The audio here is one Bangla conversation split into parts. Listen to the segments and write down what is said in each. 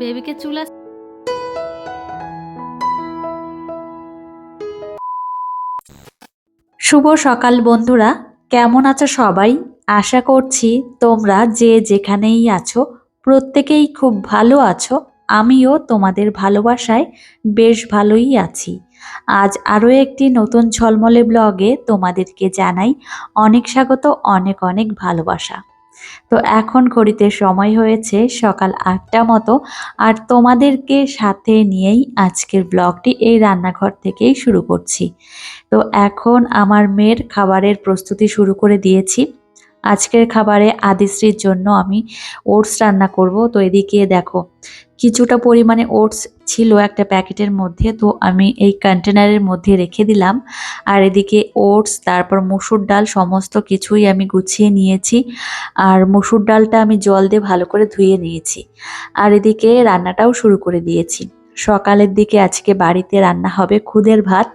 বেবিকে চুলা শুভ সকাল, বন্ধুরা। কেমন আছো সবাই? আশা করছি তোমরা যে যেখানেই আছো, প্রত্যেকেই খুব ভালো আছো। আমিও তোমাদের ভালোবাসায় বেশ ভালোই আছি। আজ আরও একটি নতুন ঝলমলে ব্লগে তোমাদেরকে জানাই অনেক স্বাগত, অনেক অনেক ভালোবাসা। তো এখন ঘড়িতে সময় হয়েছে সকাল আটটা মতো। আর তোমাদেরকে সাথে নিয়েই আজকের ব্লগটি এই রান্নাঘর থেকেই শুরু করছি। তো এখন আমার মেয়ের খাবারের প্রস্তুতি শুরু করে দিয়েছি। আজকের খাবারে আদিশ্রীর জন্য আমি ওটস রান্না করব। তো এদিকে দেখো, কিছুটা পরিমাণে ওটস ছিল একটা প্যাকেটের মধ্যে, তো আমি এই কন্টেনারের মধ্যে রেখে দিলাম। আর এদিকে ওটস, তারপর মসুর ডাল, সমস্ত কিছুই আমি গুছিয়ে নিয়েছি। আর মসুর ডালটা আমি জল দিয়ে ভালো করে ধুয়ে নিয়েছি। আর এদিকে রান্নাটাও শুরু করে দিয়েছি। সকালের দিকে আজকে বাড়িতে রান্না হবে খুদের ভাত।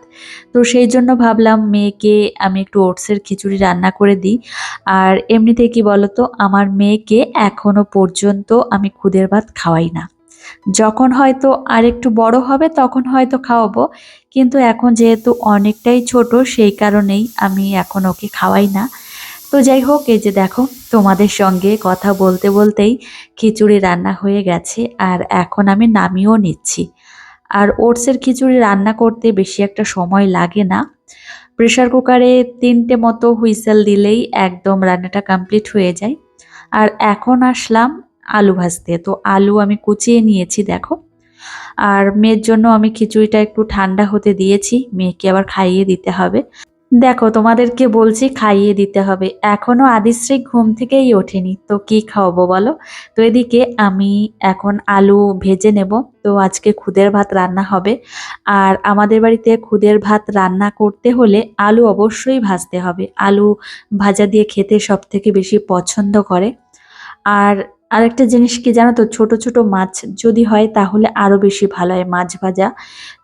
তো সেই জন্য ভাবলাম মেয়েকে আমি একটু ওটসের খিচুড়ি রান্না করে দিই। আর এমনিতে কি বলতো, আমার মেয়েকে এখনও পর্যন্ত আমি খুদের ভাত খাওয়াই না। যখন হয়তো আর একটু বড় হবে তখন হয়তো খাওয়াবো, কিন্তু এখন যেহেতু অনেকটাই ছোট সেই কারণেই আমি এখন ওকে খাওয়াই না। তো যাই হোক, এই যে দেখো, তোমাদের সঙ্গে কথা বলতে বলতেই খিচুড়ি রান্না হয়ে গেছে, আর এখন আমি নামিয়েও নিচ্ছি। আর ওটসের খিচুড়ি রান্না করতে বেশি একটা সময় লাগে না। প্রেশার কুকারে তিনটে মতো হুইসেল দিলেই একদম রান্নাটা কমপ্লিট হয়ে যায়। আর এখন আসলাম আলু ভাজতে। তো আলু আমি কুচিয়ে নিয়েছি, দেখো। আর মেয়ের জন্য আমি খিচুড়িটা একটু ঠান্ডা হতে দিয়েছি, মেয়েকে আবার খাইয়ে দিতে হবে। দেখো, তোমাদেরকে বলছি খাইয়ে দিতে হবে। এখনও আদিশ্রী ঘুম থেকেই ওঠেনি। তো কি খাওয়াবো বলো? তো এদিকে আমি এখন আলু ভেজে নেব। তো আজকে খুদের ভাত রান্না হবে। আর আমাদের বাড়িতে খুদের ভাত রান্না করতে হলে আলু অবশ্যই ভাজতে হবে। আলু ভাজা দিয়ে খেতে সব থেকে বেশি পছন্দ করে। আর আরেকটা জিনিস কি জানো তো, ছোট ছোট মাছ যদি হয় তাহলে আরও বেশি ভালো হয় মাছ ভাজা।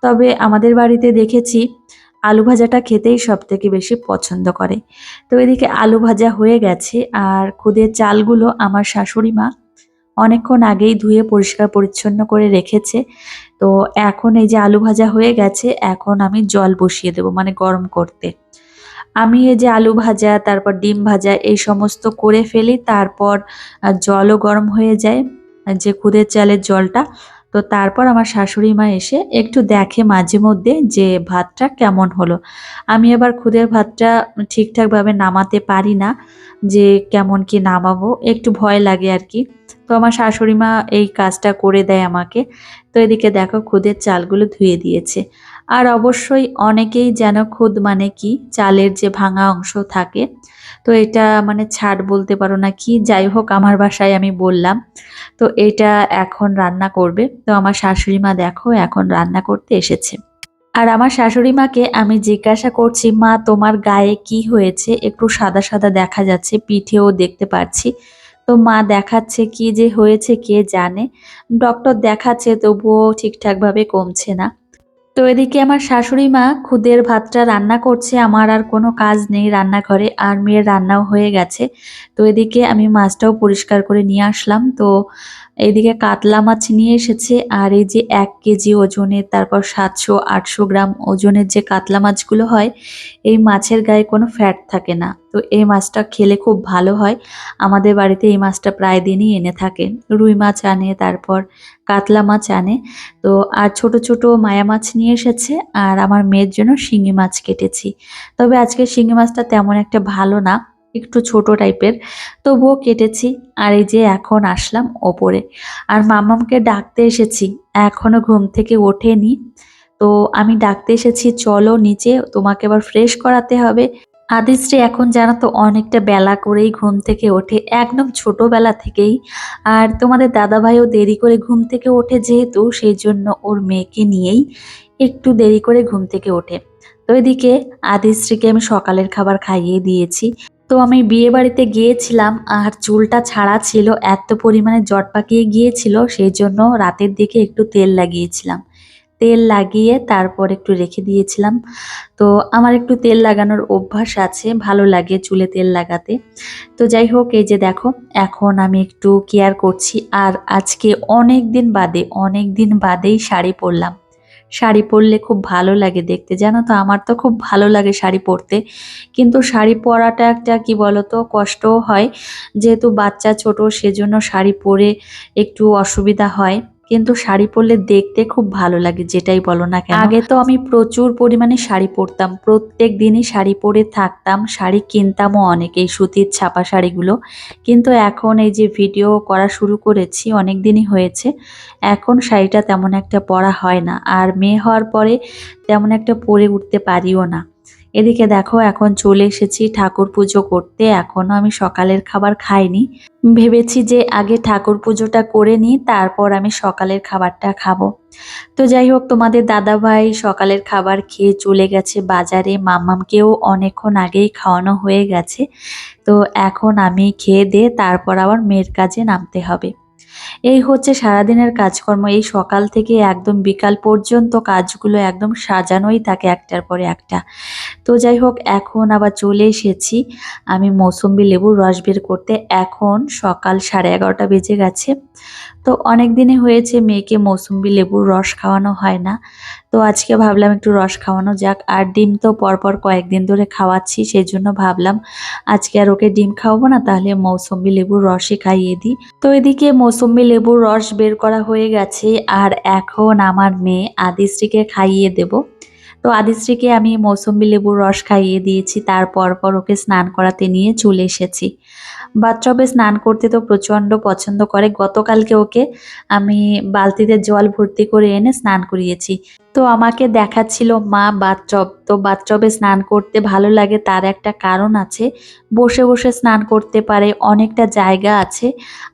তবে আমাদের বাড়িতে দেখেছি আলু ভাজাটা খেতেই সব থেকে বেশি পছন্দ করে। তো এদিকে আলু ভাজা হয়ে গেছে আর খুদের চালগুলো আমার শাশুড়ি মা অনেকক্ষণ আগেই ধুয়ে পরিষ্কার পরিচ্ছন্ন করে রেখেছে। তো এখন এই যে আলু ভাজা হয়ে গেছে, এখন আমি জল বসিয়ে দেবো মানে গরম করতে। আমি এই যে আলু ভাজা, তারপর ডিম ভাজা এই সমস্ত করে ফেলি, তারপর জলও গরম হয়ে যায়। যে খুদের চালের জলটা তো তারপর আমার শাশুড়ি মা এসে একটু দেখে মাঝে মধ্যে যে ভাতটা কেমন হলো। আমি আবার খুদের ভাতটা ঠিকঠাকভাবে নামাতে পারি না যে কেমন কি নামাবো, একটু ভয় লাগে আর কি তো আমার শাশুড়ি মা এই কাজটা করে দেয় আমাকে। তো এদিকে দেখো খুদের চালগুলো ধুয়ে দিয়েছে। আর অবশ্যই অনেকেই যেন খুদ মানে কি, চালের যে ভাঙা অংশ থাকে তো এটা মানে ছাড় বলতে পারো না কি, যাই হোক আমার বাসায় আমি বললাম। তো এটা এখন রান্না করবে। তো আমার শাশুড়ি মা দেখো এখন রান্না করতে এসেছে। আর আমার শাশুড়ি মাকে আমি জিজ্ঞাসা করছি, মা, তোমার গায়ে কি হয়েছে? একটু সাদা সাদা দেখা যাচ্ছে, পিঠেও দেখতে পাচ্ছি। তো মা দেখাচ্ছে কি যে হয়েছে কে জানে। ডক্টর দেখাচ্ছে তবুও ঠিকঠাকভাবে কমছে না। তো এদিকে আমার শাশুড়ি মা খুদের ভাতটা রান্না করছে, আমার আর কোনো কাজ নেই রান্নাঘরে আর মেয়ের রান্নাও হয়ে গেছে। তো এদিকে আমি মাছটাও পরিষ্কার করে নিয়ে আসলাম। তো এদিকে কাতলা মাছ নিয়ে এসেছে আর এই যে এক কেজি ওজনের তারপর সাতশো, আটশো গ্রাম ওজনের যে কাতলা মাছগুলো হয়, এই মাছের গায়ে কোনো ফ্যাট থাকে না। তো এই মাছটা খেলে খুব ভালো হয়। আমাদের বাড়িতে এই মাছটা প্রায় দিনই এনে থাকে। রুই মাছ আনে, তারপর কাতলা মাছ আনে। তো আর ছোট ছোট মায়া মাছ নিয়ে এসেছে আর আমার মেয়ের জন্য শিঙি মাছ কেটেছি। তবে আজকে শিঙি মাছটা তেমন একটা ভালো না, একটু ছোট টাইপের। তবুও কেটেছি আর এই যে এখন আসলাম ওপরে। আর মামামকে ডাকতে এসেছি, এখনও ঘুম থেকে ওঠেনি। তো আমি ডাকতে এসেছি, চলো নিচে, তোমাকে আবার ফ্রেশ করাতে হবে। আদিশ্রী এখন জানো তো অনেকটা বেলা করেই ঘুম থেকে ওঠে, একদম ছোটোবেলা থেকেই। আর তোমাদের দাদাভাইও দেরি করে ঘুম থেকে ওঠে যেহেতু, সেই জন্য ওর মেয়েকে নিয়েই একটু দেরি করে ঘুম থেকে ওঠে। তো এদিকে আদিশ্রীকে আমি সকালের খাবার খাইয়ে দিয়েছি। তো আমি বিয়ে বাড়িতে গিয়েছিলাম আর চুলটা ছাড়া ছিল, এত পরিমাণে জট পাকিয়ে গিয়েছিল, সেই জন্য রাতের দিকে একটু তেল লাগিয়েছিলাম। তেল লাগিয়ে তারপর একটু রেখে দিয়েছিলাম। তো আমার একটু তেল লাগানোর অভ্যাস আছে, ভালো লাগে চুলে তেল লাগাতে। তো যাই হোক, এই যে দেখো, এখন আমি একটু কেয়ার করছি। আর আজকে অনেক দিন বাদে, অনেক দিন বাদেই শাড়ি পরলাম। শাড়ি পরলে খুব ভালো লাগে দেখতে। জানো তো, আমার তো খুব ভালো লাগে শাড়ি পরতে। কিন্তু শাড়ি পরাটা একটা, কি বলতো, কষ্টও হয়। যেহেতু বাচ্চা ছোট, সেজন্য শাড়ি পরে একটু অসুবিধা হয়। কিন্তু শাড়ি পরলে দেখতে খুব ভালো লাগে, যেটাই বলো না কেন। আগে তো আমি প্রচুর পরিমাণে শাড়ি পরতাম, প্রত্যেক দিনই শাড়ি পরে থাকতাম, শাড়ি কিনতামও অনেক, এই সুতির ছাপা শাড়িগুলো। কিন্তু এখন এই যে ভিডিও করা শুরু করেছি, অনেক দিনই হয়েছে, এখন শাড়িটা তেমন একটা পরা হয় না, আর মেয়ে হওয়ার পরে তেমন একটা পরে উঠতে পারিও না। এদিকে দেখো, এখন চলে এসেছি ঠাকুর পুজো করতে। এখনও আমি সকালের খাবার খাইনি। ভেবেছি যে আগে ঠাকুর পুজোটা করে নিই, তারপর আমি সকালের খাবারটা খাব। তো যাই হোক, তোমাদের দাদা ভাই সকালের খাবার খেয়ে চলে গেছে বাজারে। মাম্মামকেও অনেকক্ষণ আগেই খাওয়ানো হয়ে গেছে। তো এখন আমি খেয়ে দিয়ে তারপর আবার মেয়ের কাজে নামতে হবে। এই হচ্ছে সারাদিনের কাজকর্ম। এই সকাল থেকে একদম বিকাল পর্যন্ত কাজগুলো একদম সাজানোই থাকে একটার পরে একটা। তো যাই হোক এখন আবার চলে এসেছি। আমি মৌসুম্বি লেবুর রস বের করতে। এখন সকাল সাড়ে এগারোটা বেজে গেছে। তো অনেক দিনে হয়েছে মেয়েকে মৌসুম্বি লেবুর রস খাওয়ানো হয় না। তো আজকে ভাবলাম একটু রস খাওয়ানো যাক। আর ডিম তো পরপর কয়েকদিন ধরে খাওয়াচ্ছি সেই জন্য ভাবলাম আজকে আর ওকে ডিম খাওয়াবো না, তাহলে মৌসুম্বি লেবুর রসই খাইয়ে দিই। তো এদিকে মৌসুম্বি লেবুর রস বের করা হয়ে গেছে। আর এখন আমার মেয়ে আদিশ্রীকে খাইয়ে দেব। তো আদিশ্রীকে আমি মৌসুম্বি লেবুর রস খাইয়ে দিয়েছি তারপর পর ওকে স্নান করাতে নিয়ে চলে এসেছি। বাথটবে স্নান করতে তো প্রচণ্ড পছন্দ করে, গতকালকে ওকে আমি বালতিতে জল ভর্তি করে এনে স্নান করিয়েছি। তো আমাকে দেখাচ্ছিল মা বাথটব। তো বাথটবে স্নান করতে ভালো লাগে, তার একটা কারণ আছে। বসে বসে স্নান করতে পারে, অনেকটা জায়গা আছে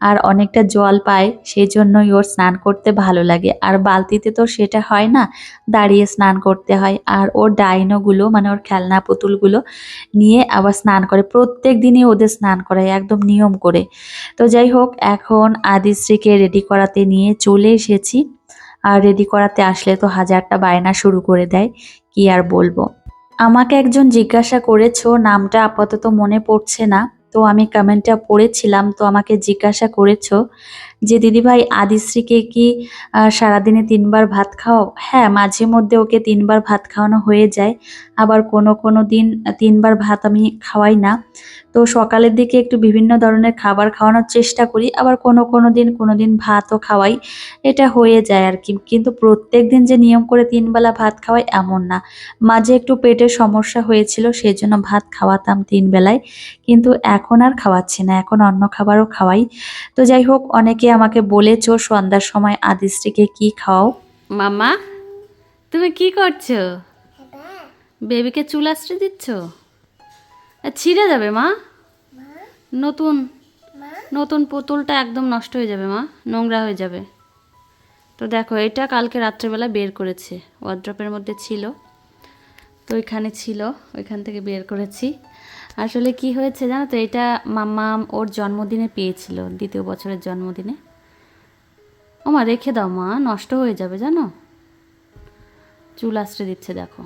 আর অনেকটা জল পায় সেই জন্যই ওর স্নান করতে ভালো লাগে। আর বালতিতে তো সেটা হয় না, দাঁড়িয়ে স্নান করতে হয়। আর ওর ডাইনোগুলো মানে ওর খেলনা পুতুলগুলো নিয়ে আবার স্নান করে। প্রত্যেক দিনই ওদের স্নান করায়, একদম নিয়ম করে। তো যাই হোক, এখন আদিশ্রীকে রেডি করাতে নিয়ে চলে এসেছি। আর রেডি করাতে আসলে তো হাজারটা বায়না শুরু করে দেয়, কি আর বলব। আমাকে একজন জিজ্ঞাসা করেছ, নামটা আপাতত মনে পড়ছে না, তো আমি কমেন্টটা পড়েছিলাম, তো আমাকে জিজ্ঞাসা করেছ যে দিদিভাই আদিশ্রীকে কি সারাদিনে তিনবার ভাত খাওয়াও হ্যাঁ মাঝে মধ্যে ওকে তিনবার ভাত খাওয়ানো হয়ে যায়। আবার কোনো কোনো দিন তিনবার ভাত আমি খাওয়াই না। তো সকালের দিকে একটু বিভিন্ন ধরনের খাবার খাওয়ানোর চেষ্টা করি। আবার কোনো কোনো দিন কোনো দিন ভাতও খাওয়াই। এটা হয়ে যায় আর কি। কিন্তু প্রত্যেক দিন যে নিয়ম করে তিনবেলা ভাত খাওয়াই এমন না। মাঝে একটু পেটের সমস্যা হয়েছিল সেই জন্য ভাত খাওয়াতাম তিন বেলায় কিন্তু এখন আর খাওয়াচ্ছি না। এখন অন্য খাবারও খাওয়াই। তো যাই হোক, অনেকে আমাকে বলেছ সন্ধ্যার সময় আদিশ্রীকে কি খাও? মামা, তুমি কি করছ? বেবিকে চুল আশ্রে দিচ্ছ? ছিঁড়ে যাবে, মা। নতুন নতুন পুতুলটা একদম নষ্ট হয়ে যাবে, মা। নোংরা হয়ে যাবে। তো দেখো, এটা কালকে রাত্রেবেলা বের করেছে। ওয়ার্ড্রপের মধ্যে ছিল। তো ওইখানে ছিল, ওইখান থেকে বের করেছি। আসলে কি হয়েছে জানো তো, এটা মাম্মা ওর জন্মদিনে পেয়েছিল, দ্বিতীয় বছরের জন্মদিনে। ও মা রেখে দাও মা, নষ্ট হয়ে যাবে, জানো? চুল আশ্রে দিচ্ছে, দেখো।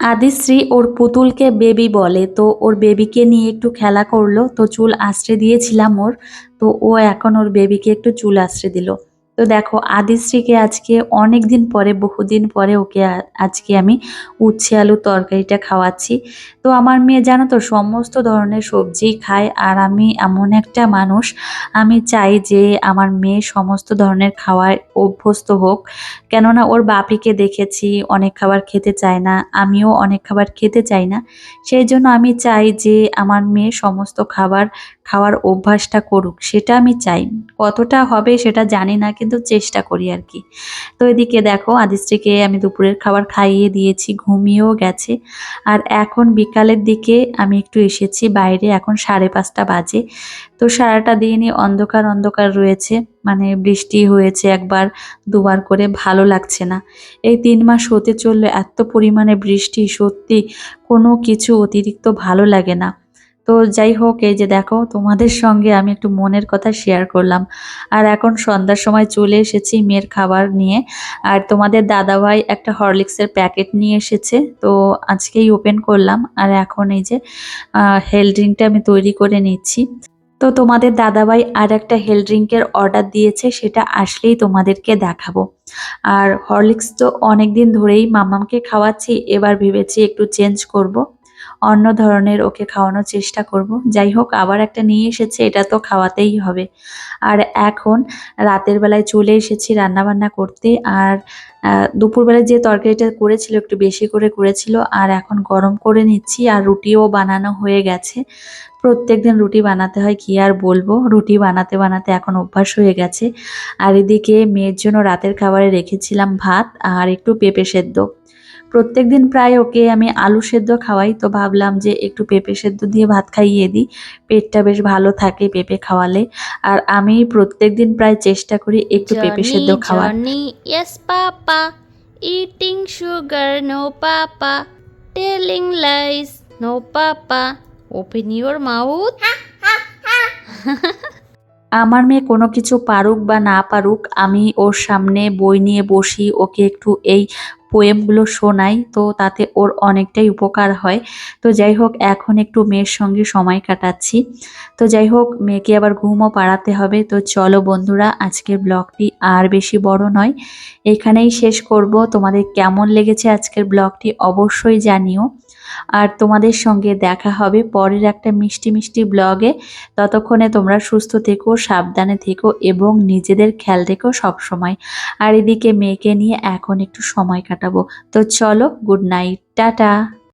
আদিশ্রী ওর পুতুলকে বেবি বলে, তো ওর বেবিকে নিয়ে একটু খেলা করল, তো চুল আশ্রে দিয়েছিলাম ওর, তো ও এখন ওর বেবিকে একটু চুল আশ্রে দিল। তো দেখো, আদিশ্রীকে আজকে অনেক দিন পরে, বহুদিন পরে ওকে আজকে আমি উচ্ছে আলু তরকারিটা খাওয়াচ্ছি। তো আমার মেয়ে, জানো তো, সমস্ত ধরনের সবজি খায় আর আমি এমন একটা মানুষ, আমি চাই যে আমার মেয়ে সমস্ত ধরনের খাওয়ায় অভ্যস্ত হোক। কেননা ওর বাপিকে দেখেছি, অনেক খাবার খেতে চায় না, আমিও অনেক খাবার খেতে চাই না। সেই জন্য আমি চাই যে আমার মেয়ে সমস্ত খাবার খাওয়ার অভ্যাসটা করুক, সেটা আমি চাই। কতটা হবে সেটা জানি না চেষ্টা করি আর কি। তো এদিকে দেখো আদিশ্রীকে আমি দুপুরের খাবার খাইয়ে দিয়েছি, ঘুমিয়েও গেছে। আর এখন বিকালের দিকে আমি একটু এসেছি বাইরে, এখন সাড়ে পাঁচটা বাজে। তো সারাটা দিনই অন্ধকার অন্ধকার রয়েছে মানে বৃষ্টি হয়েছে একবার, দুবার করে ভালো লাগছে না। এই তিন মাস হতে চললে এত পরিমাণে বৃষ্টি সত্যি কোনো কিছু অতিরিক্ত ভালো লাগে না। তো যাই হোক, এই যে দেখো, তোমাদের সঙ্গে আমি একটু মনের কথা শেয়ার করলাম। আর এখন সন্ধ্যার সময় চলে এসেছি মেয়ের খাবার নিয়ে। আর তোমাদের দাদাভাই একটা হরলিক্সের প্যাকেট নিয়ে এসেছে, তো আজকেই ওপেন করলাম। আর এখন এই যে হেল ড্রিঙ্কটা আমি তৈরি করে নিচ্ছি। তো তোমাদের দাদাভাই আর একটা হেল ড্রিঙ্কের অর্ডার দিয়েছে, সেটা আসলেই তোমাদেরকে দেখাবো। আর হরলিক্স তো অনেক দিন ধরেই মামামকে খাওয়াচ্ছি, এবার ভেবেছি একটু চেঞ্জ করব। অন্য ধরনের ওকে খাওয়ানোর চেষ্টা করব। যাই হোক আবার একটা নিয়ে এসেছে এটা তো খাওয়াতেই হবে। আর এখন রাতের বেলায় চলে এসেছি রান্নাবান্না করতে। আর আহ, দুপুরবেলায় যে তরকারিটা করেছিল একটু বেশি করে করেছিল আর এখন গরম করে নিচ্ছি আর রুটিও বানানো হয়ে গেছে। প্রত্যেক দিন রুটি বানাতে হয় কি আর বলব? রুটি বানাতে বানাতে এখন অভ্যাস হয়ে গেছে। আর এদিকে মেয়ের জন্য রাতের খাবারে রেখেছিলাম ভাত আর একটু পেঁপে সেদ্ধ। প্রত্যেকদিন প্রায় ওকে আমি আলু সেদ্ধ খাওয়াই তো ভাবলাম যে একটু পেঁপে সেদ্ধ দিয়ে ভাত খাইয়ে দিই পেটটা বেশ ভালো থাকে পেঁপে খাওয়ালে আর আমি প্রত্যেক দিন প্রায় চেষ্টা করি একটু পেঁপে সেদ্ধ খাওয়ার yes, Papa. Eating sugar, no, Papa. Telling lies, no, Papa. Open your mouth. আমার মেয়ে কোনো কিছু পারুক বা না পারুক আমি ওর সামনে বই নিয়ে বসি ওকে একটু এই পোয়েমগুলো শোনাই, তো তাতে ওর অনেকটাই উপকার হয়। তো যাই হোক, এখন একটু মেয়ের সঙ্গে সময় কাটাচ্ছি। তো যাই হোক, মেয়েকে আবার ঘুমও পাড়াতে হবে। তো চলো বন্ধুরা, আজকের ব্লগটি আর বেশি বড় নয়। এখানেই শেষ করব। তোমাদের কেমন লেগেছে আজকের ব্লগটি অবশ্যই জানিও। আর তোমাদের সঙ্গে দেখা হবে পরের একটা মিষ্টি মিষ্টি ব্লগে। ততক্ষণে তোমরা সুস্থ থেকো, সাবধানে থেকো এবং নিজেদের খেয়াল রেখো সবসময়। আর এদিকে মেয়েকে নিয়ে এখন একটু সময় কাটাবো। তো চলো গুড নাইট টাটা!